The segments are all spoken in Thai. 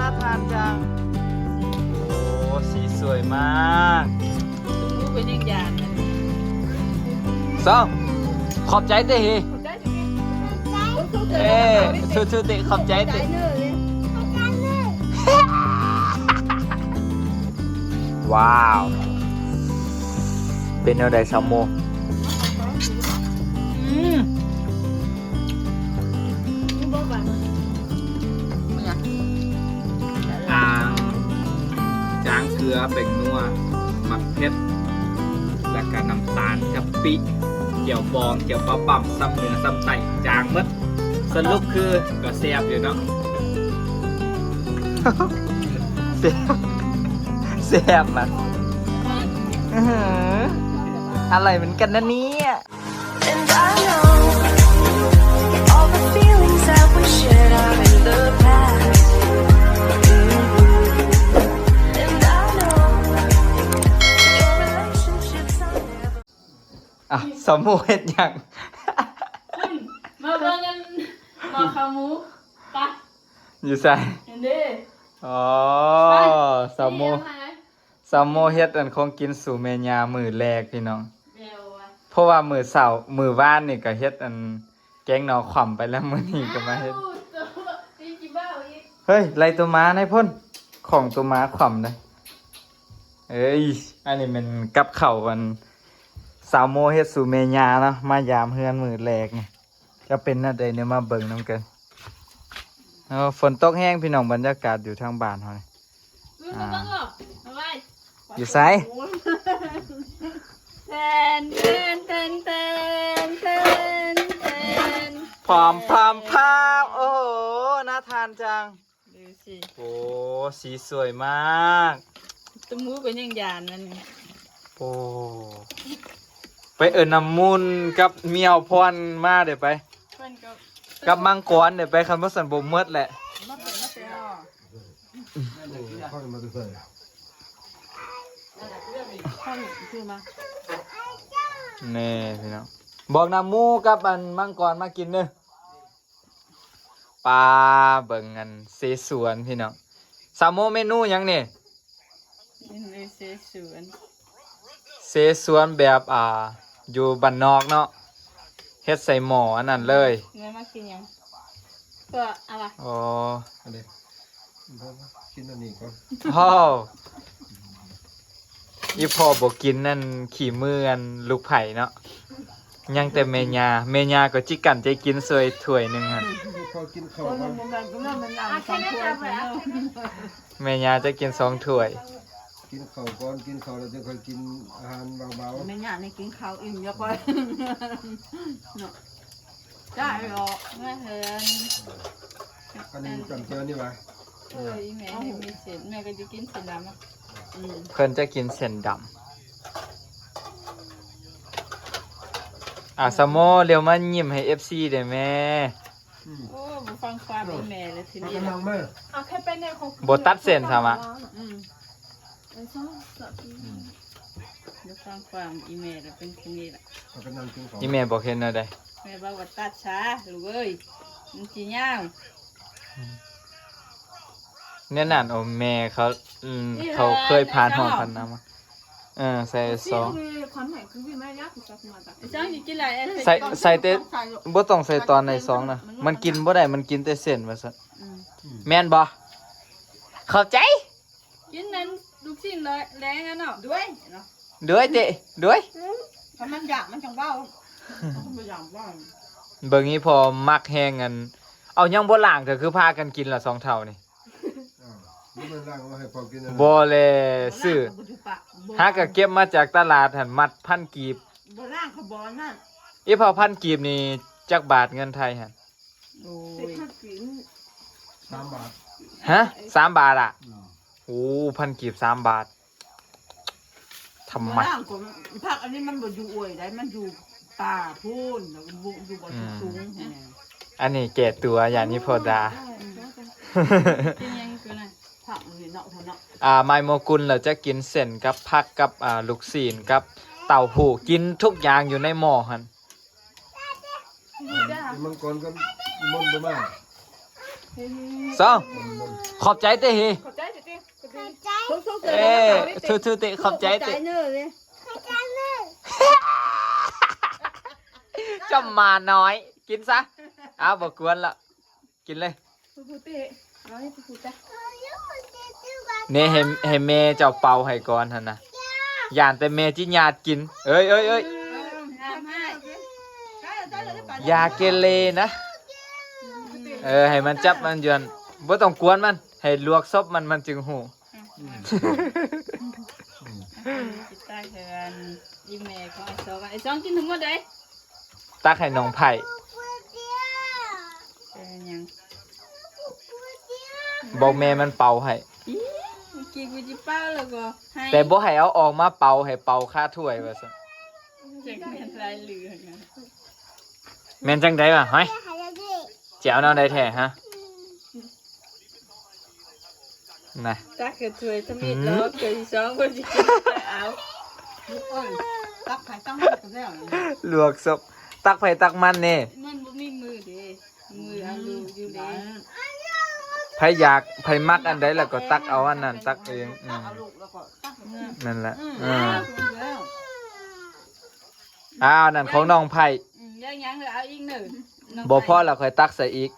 น่าทานจัง โอ้ สีสวยมากรู้เป็นยังยานนะสองขอบใจเตะเฮได้สิเอ้ทุทุเตะขอบใจเตะเนอเลยว้าว เป็นอะไรซามโมอืม ลือเป่งนัวหมักเพชรและก็น้ำตาลกะปิเกี่ยวบองเกี่ยวปลาปั่มซ้ำเนื้อซ้ำไตจางหมดสรุปคือก็แซ่บอยู่เนาะแซ่บแซ่บมันอื้อหืออะไรเหมือนกันนะเนี่ย อะสมมุติเห็นอย่างมาเบิ่งกันหมอขาหมูไปอยู่ใส่เห็นดิอ๋อสมมุติไปสมมุติเฮ็ดอันคงกินสู่เมญามือแรกพี่น้องเบลอะเพราะว่ามือเสาร์มือว่านนี่ก็เฮ็ดอันแกงหนอขว่ำไปแล้วมื้อนี้ก็มาเฮ็ดอ้วตัวนี่จิบ้าอีกเฮ้ยไรตัวม้าในพ่นของตัวม้าขว่ำได้เอ้ยอันนี้มันกับเข่าวกัน สาวโมเฮ็ดสู่เมญาเนาะมายามเฮือนมือแรกไงจะเป็นน่าใดเนี่ยมาเบิ่งนํกันเออฝนตกแห้งพี่น้องบรรยากาศอยู่ทางบ้านเฮานี่มึงมาเบิ่งหรอเอาไว้อยู่ไสแทนแทนแทนแทนแทนแทนพร้อมพร้อมพร้อมโอ้โหน่าทานจังดูสิโอ้สีสวยมากตัวหมูเป็นยังยานนั่นโอ้ ไปเอินน้ำมูลกับเมียวพรมาเดี๋ยวไป เพิ่นก็กับมังกรเดี๋ยวไปคำว่าสันบ่เมดแหละ มาเป็นมาเป็นอ่อข้าวคือมานี่พี่น้องบอกน้ำมูกับอันมังกรมากินเด้อปลาเบิ่งกันเสสวนพี่น้องสามโมเมนูหยังนี่นี่เลยเสสวนเสสวนแบบอ่า อยู่บ้านนอกเนาะเฮ็ดใส่หม้ออันนั้นเลยเงินมากินยังก็อะไรอ๋ออันนี้กินอันนี้ก่อนพ่ออีพ่อบอกกินนั่นขี่มืออันลูกไผ่เนาะยังแต่เมญาเมญาก็จิกันใจกินสวยถ้วยหนึ่งฮะพอกินข้าวก่อนแค่นี้จะไปอะเมญาจะกินสองถ้วย กินข้าวก่อนกินข้าวแล้วจึงค่อยกินอาหารเบาไม่อยากให้กินข้าวอิ่มเยอะไปเนาะได้หรอเมื่อเฮินๆอันนี้จำเจอนี่ไว้เอออีแม่ให้มีเศษแม่ก็จะกินเศษดำอะอืมเพิ่นจะกินเส้นดำอะสมโมเร็วมายิ้มให้ FC ได้แม่โอ้บุฟังความอีแม่เลยทีมันนี้กำลังมาเอาแค่ไปในของบ่ตัดเส้นทำอะอืม บุฟังความอีแม่เลยเป็นทีนี้แหละมันกำลังกินข้าวนี่แม่บอกเห็นอะไร แม่บอกว่าตัดช้าลูกเอ้ยมันจียาวเนี่ยนั่นโอ้แม่เขาอืมเขาเคยผ่านห้องพันน้ำมาเออใส่ซอง ไอ้จ้างอยู่กินอะไรเอ้ยใส่ใส่แต่บ่ต้องใส่ตอนในซองนะมันกินบ่ได้มันกินแต่เส้นว่าซั่นอืมแม่นบ่เข้าใจกินนั้น ลูกชิ้นเลยแรงอะเนาะด้วยเนาะด้วยเตะด้วยถ้ามันอยากมันจังเบ้ามันไม่อยากเบ้าเบิ่งนี้พอมักแฮงกัน เอายังบ่ล้างก็คือพากันกินละสองเท่านี่อ้าวนี่มันร่างมาให้พอกินอันนั้นบ่แลซื้อหาก็เก็บมาจากตลาดหั่นมัดพันกีบโบราณเขาบอกนั่นอีพอพันกีบนี่จักบาทเงินไทยหั่นโอ้สิยถ้ากินสามบาทฮะสามบาทอะ อืมโอ้พันกีบสามบาททำโบไมราณคนภาคอันนี้มันบ่อยู่อวยได้มันอยู่ป่าพูนแล้วก็บุอยู่บนสูงแหมอันนี้แก่ตัวอย่างนี้พอดากินยังกูน่ะภาคมันเนาะเท่าเนาะอ่าไมโมกุลเราจะกินเส้นกับผักกับอ่าลูกศีนกับเต่าหู้กินทุกอย่างอยู่ในหม้อหันมังกรก็มันบ่มากสองขอบใจเตะเฮ ขอบใจจริงๆขอบใจ ทุกทุกๆเอ้ทูทูเตะขอบใจเตะเนอร์เลยจำมาน้อย กินซะอ้าวบอกกวนละกินเลยผู้ผู้เตะเอาให้ผู้ผู้จ้ะเนี่ยเห็นเห็นเมย์เจ้าเป่าให้ก่อนหั่นนะย่านแต่เมย์จิญาติกิน เอ้ยเอ้ยเอ้ยทำให้อย่าเกเรนะ เออให้มันจับมันยวนบ่ต้องกวนมัน ให้ลวกซบมันมันจึงหู จิตใต้เชิญยิ้มแม่ของไอ้ซองไอ้ซองกินถึงหมดเลยตักให้น้องไผ่เป็นยังบอกแม่มันเป่าให้อีเมื่อกี้กูจิเป้าแล้วก็ให้แต่บ่ให้เอาออกมาเป่าให้เป่าค่าถ้วยว่าซั่นเจ็กแม่นลายเหลืองอะแม่นจังไดวะเฮ้ยแจ๋วแนวใดแท้ฮะ นะตักกระถวยทมิดแล้วเกิดสองคนจะกินแต่เอาเอ้ยตักไข่ตั้งให้กันแล้วลวกซบตักไผ่ตักมันนี่มันบ่มีมือเด้มือเอาดูอยู่เด้ไผอยากไผมักอันใดแล้วก็ตักเอาอันนั้นตักเองอืมเอาลูกแล้วก็ตักเนื้อนั่นแหละอืมอืมแล้วอ้าวนั่นของน้องไผ่อืมยังยังเหลือเอาอีกหนึ่งน้งบ่พอแล้วค่อยตักใส่อีก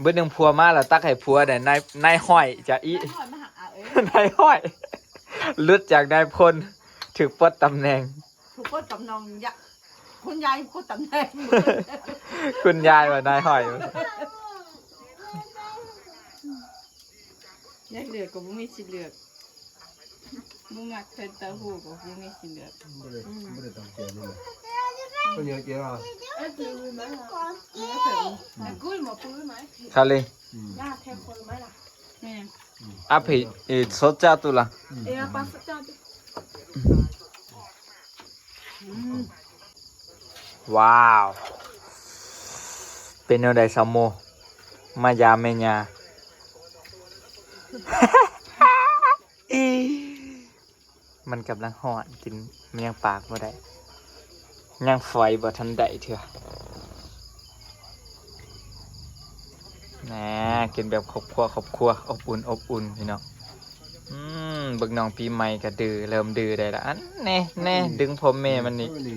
เบิ่หนึงพัวมาแล้วตักให้ผัวได้นายนายห้อยจะอี ถอยมาหักเอาเอ้ยนายห้อยหลุดจากนายพลถึกปลดตำแหน่ง ถูกคนตำนองยะคุณยายคนตำแหน่งคุณยายว่านายห้อยยังเหลือก็บ่มีสิเหลือกบ่มักเพิ่นเต้าหู้ก็บ่มีสิเหลือก ไม่ได้ไม่ได้ตั้งใจนี่เลย ก็เยอะเจ้าแต่กุ้ยหมอปื้อไหมคาเลยอืมยาแทงคนไหมล่ะแม่อาภิเอสดจ้าตุละเอ้ยปัสสาวะว้าวเป็นแนวใดซามโมมายามแม่ยามันกำลังหอนกินเมันยังปากบ่ได้ ยังไฟบ่ทันได้เถอะน่กินแบบครอบครัวครอบครัวอบอุ่นอบอุ่นพี่น้องอืมบึกน้องปีใหม่ก็ดื้อเริ่มดื้อได้ละอันแน่แน่ดึงผมแม่มันนี่เออนี่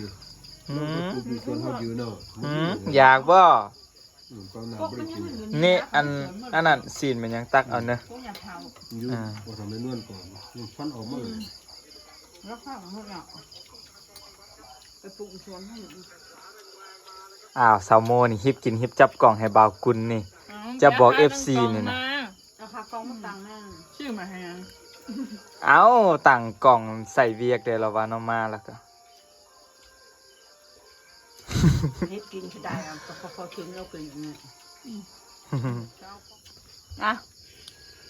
อืมกูมีส่วนเขาอยู่เนาะอืมอยากบ่านี่อันอันนั้นซีนมันยังตักเอาเนอะพวกอยา กเผาอยู่อ่าบ่ทำให้นวลก่อนมันฟันออกมาเลยแล้วข้าวของพวกเราไปปรุงชวนให้อ้าวซาวโมนี่ฮิปกินฮิปจับกล่องให้บ่าวกุลนี่ จะบอก FC นี่นะ ราคากองมันตังแม่ชื่อมาให้ยังเอ้าตั้งกล่องใส่เวียกเด้แล้วว่าน้องมาแล้วก็ เฮ็ดกินก็ได้อะพอพอกินเรากินอย่างเงี้ยอะ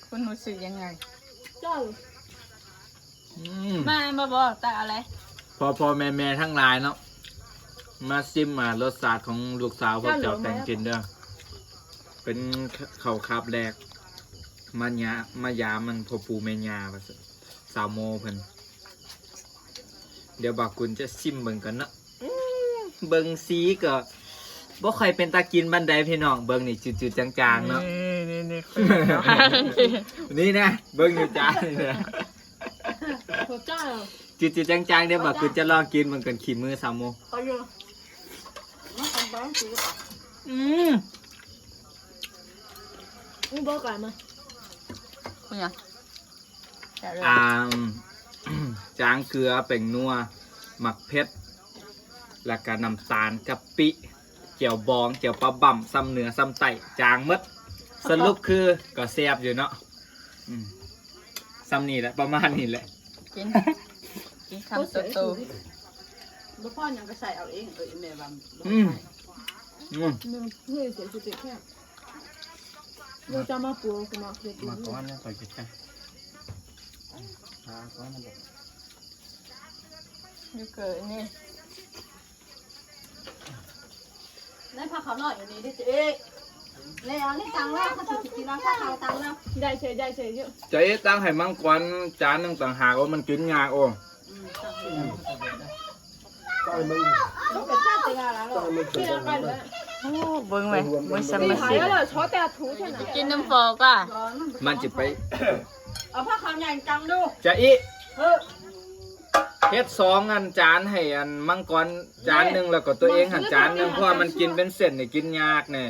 คุณรู้สึกยังไงอืม มามาบอกแต่อะไร พอพอแม่แม่ทั้งหลายเนาะมาซิมมารสชาติของลูกสาวพวกเจ้าแต่งกินเด้อเป็นข้าวคาบแรกมายามายามมันพอปูแม่ยาว่าซั่นสาวโมเพิ่นเดี๋ยวบ่าวกุลจะซิมเบิ่งกันเนาะอื้อเบิ่งสีก็บ่ค่อยเป็นตากินบันไดพี่น้องเบิ่งนี่จืดๆจางๆเนาะนี่นี่นี่นะเบิ่งอยู่จ้านี่นะหัว จ้าจืดๆจางๆเดี๋ยวบ่าวกุลจะลองกินมันกันขี้มือสาวโมเอาอยู่มาทำบ้านสิอืมมึงบอกกันมาคุณยังอ่าจางเกลือเป่งนัวหมักเพชรแล้วก็น้ำตาลกะปิเจียวบองเจียวปลาบ่ำซ้ำเนื้อซ้ำไตจางหมดสรุปคือก็แซ่บอยู่เนาะอืมซ้ำนี่แหละประมาณนี้แหละ กินกินคำโตแล้วพ่อยังก็ใส่เอาเองเอ้ยแม่บำอืมอืมๆมึงเฮ้ยเสียสุดแค่เราจะมาปูกูมาเพื่อกินมาก้อนนะต่อยกินกันมาก้อนนะบอกอยู่เกิดนี่ในผ้าขาวหน่อยอยู่นี่ดิเอ๊ะเลยเอานี่ตังแล้วเขาจะกินร้านข้าวขาวตังแล้วได้เฉยได้เฉยเยอะจะเอ๊ะตั้งให้มังกรจานหนึงต่างหากว่ามันกินงาโอ้ อืมตังเลย ใต้ มันต้องเป็นเจ้าตีงานแล้วหรใต้อมันเป็นพี่จัเรางไปได๋เลยฮเบิ่งไมเบิ่งสมาชิกกินน้ำฟอกอะมันจะไป เอาผ้าขาวใหญ่จังดูจะอีเฮ็ดสองอันจานให้อันมังกรจานหนึ่งแล้วก็ตัวเองหันจานหนึ่งเพราะว่ามันกินเป็นเส้นนี่กินยากเนี่ย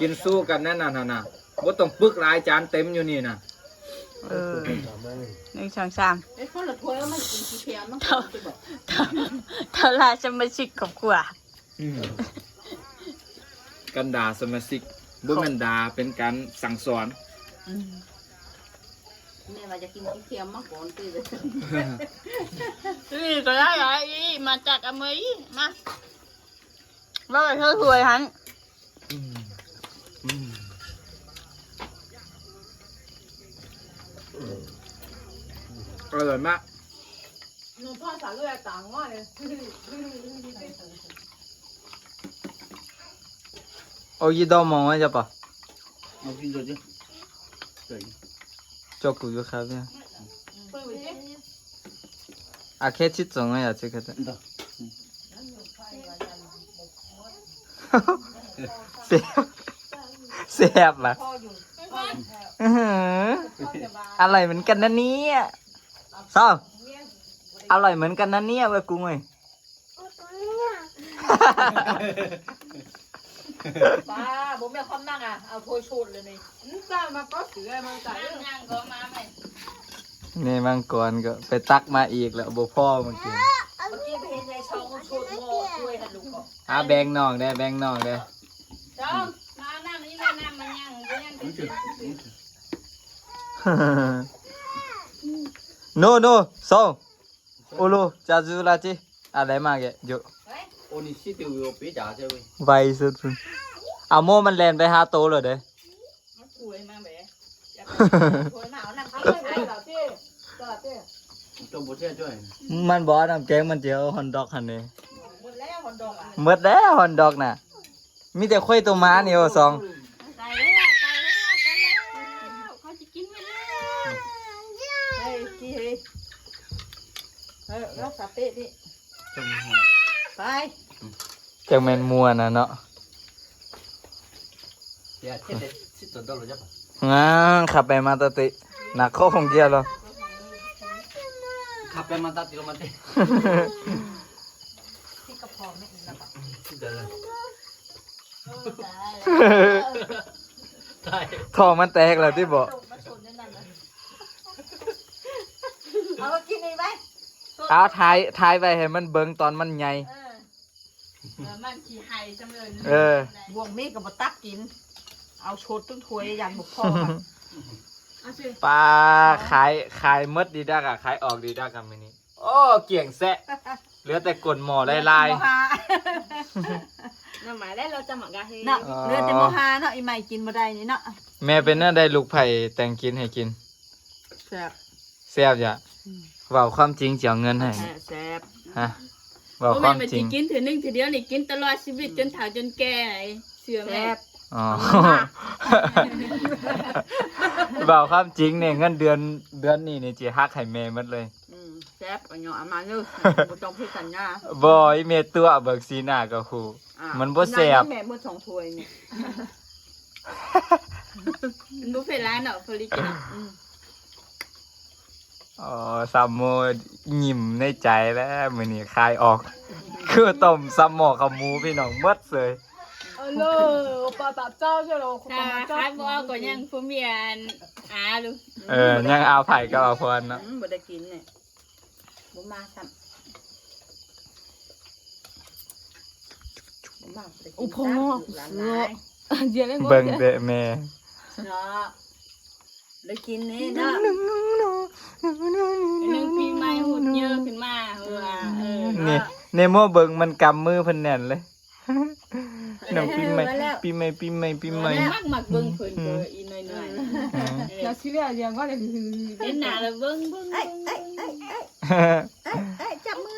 กินสู้กันแน่นอนนะบ่ต้องปึกหลายจานเต็มอยู่นี่นะ เออหนึ่งสองสามไอ้คนละถ้วยแล้วมันกินขี้เพียมันเท่าเท่าเท่าไรสมาชิกกับกว่ากันดาสมาชิกบ่แม่นดาเป็นการสั่งสอนแม่ว่าจะกินขี้เพียมากก่อนตื่นเลยนี่ก็ได้เหรออีมาจากอเมริกมาว่าไปเท่าถวยฮัน อร่อยมาก หนูพ่อสาวเลยต่างว่าเลย โอ้ยดอมองไว้จะปะ เอากินตัวดิใส่ จอกูอยู่ครับเนี่ย เปิดไว้สิ อาแค่ชิดสองอ่ะ这个的 ต่อ เสียบเสียบล่ะ พ่ออยู่ อื้อหืออร่อยเหมือนกันนะเนี่ย ซ้ออร่อยเหมือนกันนะเนี่ยเว้ยกุ้งเว้ยป้าผมไม่ความนั่งอะ เอาถ้วยชูดเลยนี่นี่จ้ามาก็เสือมาใส่ย่างก็มาไหมนี่มังกรก็ไปตักมาอีกแล้วบ่พ่อเมื่อกี้เมื่อกี้ไปเห็นยายชองชูดหม้อถ้วยให้ลูกก่อนอะแบงน้องได้แบงน้องได้จ้องมาน้ำนี่มาน้ำมันย่างก็ย่างเป็น สิบ no no so ulu jazulati อะไรมาแกอยู่โอ้นี่สิติวปีจ่าใช่ไหมไวสุดๆเอาโมมันแลนไปหาโตเลยเด้มันถวยมาแบบถ้วยหนาวนั่งเขาเลยใส่เหล่าเจ้ตลาดเจ้ต้องบดแช่ช่วยมันบอกว่าน้ำแกงมันเจียวฮอนดอกหันนี่หมดแล้วคนดอกอะหมดแล้วฮอนดอกน่ะมีแต่ค่อยตัวม้านี่ว่าสอง ตายแล้วตายแล้วตายแล้วเขาจะกินไม่แล้ว เฮ้ยกี่เฮ้ย เฮ้ยรักษาเป๊ะดิจังหวไปจังแมนมัวนะเนาะเดี๋ยวเช็ดสิตัวตัวเลยจ้ะง้างขับไปมาตะติหนักข้อของเกียร์เหรอขับไปมาตัดติโลมันเต้ที่กระเพาะไม่อิ่มแล้วปะสิเดินเลยตายท้องมันแตกแล้วที่บอก มาชนนั่นน่ะเอามากินอีกไหม เอาทายทายไปให้มันเบิ่งตอนมันใหญ่ เออมันขี้ไห้จำเลยเออบวงมีกับบตักกิน เอาชดต้นถวยยันบุกพ่อมันเอาสิปลาขายขายหมดดีดักอะขายออกดีดักกันมินี้โอ้เกี่ยงแซะเหลือแต่กลนหมอลายลายโมหาน้ำหมายได้เราจะหมักกะเฮเนาะเรือแต่โมหาเนาะอีใหม่กินบ่ได้นี่เนาะแม่เป็นน่าได้ลูกไผ่แต่งกินให้กินแซ่บแซ่บจ้ะ เว่าความจริงเจียวเงินให้แซ่บฮะเว่าโอ้คแม่วามมันจริจะงกินถือหนึ่งถือเดียวนี่กินตลอดชีวิตจนเฒ่าจนแก่เชื่อไหมแซ่บอ๋อเว่าความจริงเนี่ยเงินเดือนเดือนนี้นี่จีฮักให้แม่หมดเลยอืมแซ่บเอาหยอมาเนื้อบ่ต้องพูดสัญญาบอยเมตัวเบิกซีหน้าก็ครูอะมันบ่แซ่บแม่มื้อสองถ้วยนี่บุฟเฟ่ร้านเนาะฟริกิน อืมอ๋อซัมโมยิ้มในใจแล้วมือนี้คายออก คือต้มซัมโมกับหมูพี่น้องหมดเลยเออเลยปลาตับเจ้าใช่หรอถ้าขายบ่ก็ยังผู้มีอันอาลูเออยังเอาไผ่กับเอาพรเนาะอืมบ่ได้กินเนี่ยบ่มาซ้ำบ่มาบ่ได้กินอุพงซ้ำลูกหลานหลายเดี๋ยวเลยเบิ่งเดะแม่เนาะได้กินนี่เนาะห นึ่งปีใหม่หุ่นเยอะขึ้นมาเออเออนี่เนโมเบิ่งมันกำมือเพิ่นแน่นเลยน้องปีใหม่ปีใหม่ปีใหม่ปีใหม่มักมักเบิ่งเพิ่นเบอร์อีหน่อยๆเราชิเรียเรียงก็เลยคือเห็นหน้าแล้วเบิ่งเบิ่งเอ้ยเอ้ยเอ้ยเอ้ยเอ้ยเอ้ยจับมือ